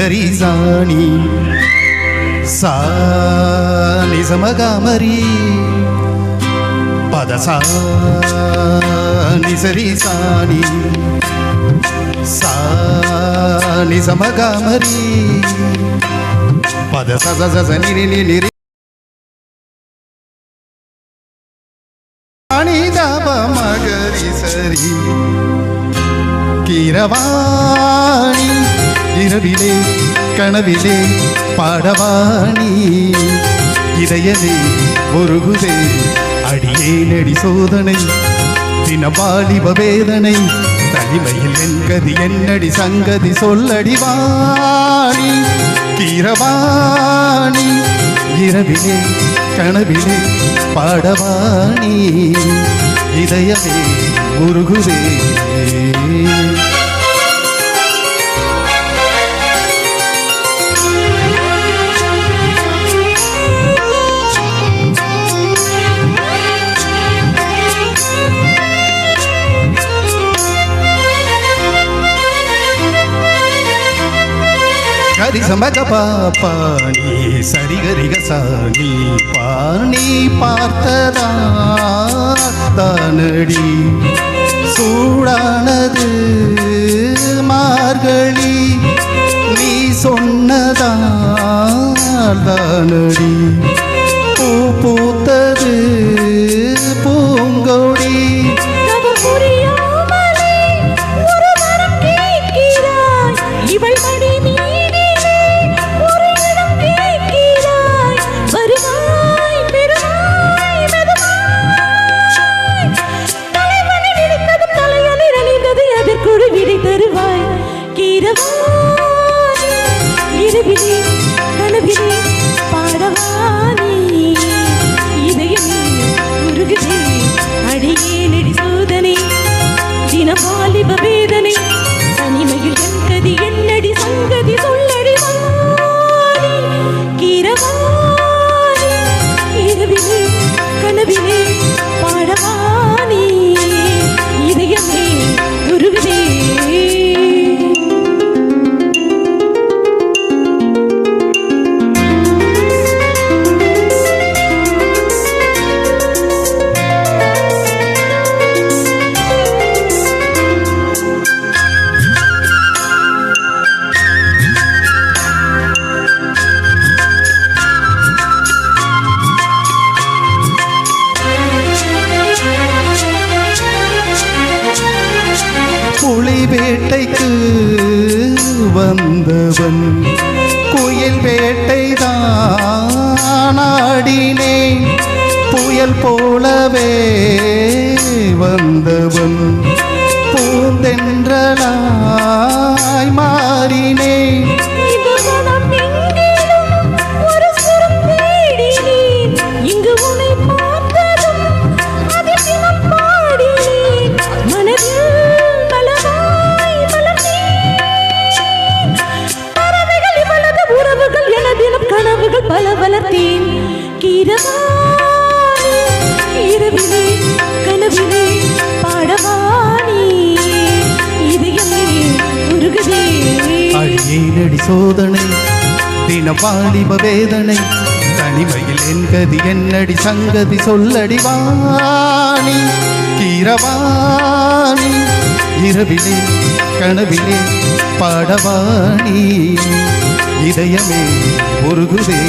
सरी जाणी सा मगामरी पादसा निसरी साणी सा मगामरी पादसा जा जा निरी निरी आणि किरवाणी இரவிலே கனவிலே பாடவாணி இதயமே ஒருகுதே அடியே நெடி சோதனை தினவாலிப வேதனை தனிமையில் என்கதி என்னடி சங்கதி சொல்லடி வாணி? கீரவாணி இரவிலே கனவிலே பாடவாணி இதயமே முருகுவே கரி சரிகரிகசாணி பாணி பார்த்ததா? தானடி சூடானது. இரவிலே, கனவிலே பாடவானி. இதயமே உருகுதே, அடியே நெடி சோதனை வந்தவன். குயில் வேட்டை தானாடினே புயல் போலவே சோதனை தின தினபாலிப வேதனை தனிமையில் என் கதி என்னடி சங்கதி சொல்லடி வாணி கீரவாணி இரவிலே கனவிலே பாடவாணி இதயமே உருகுதே.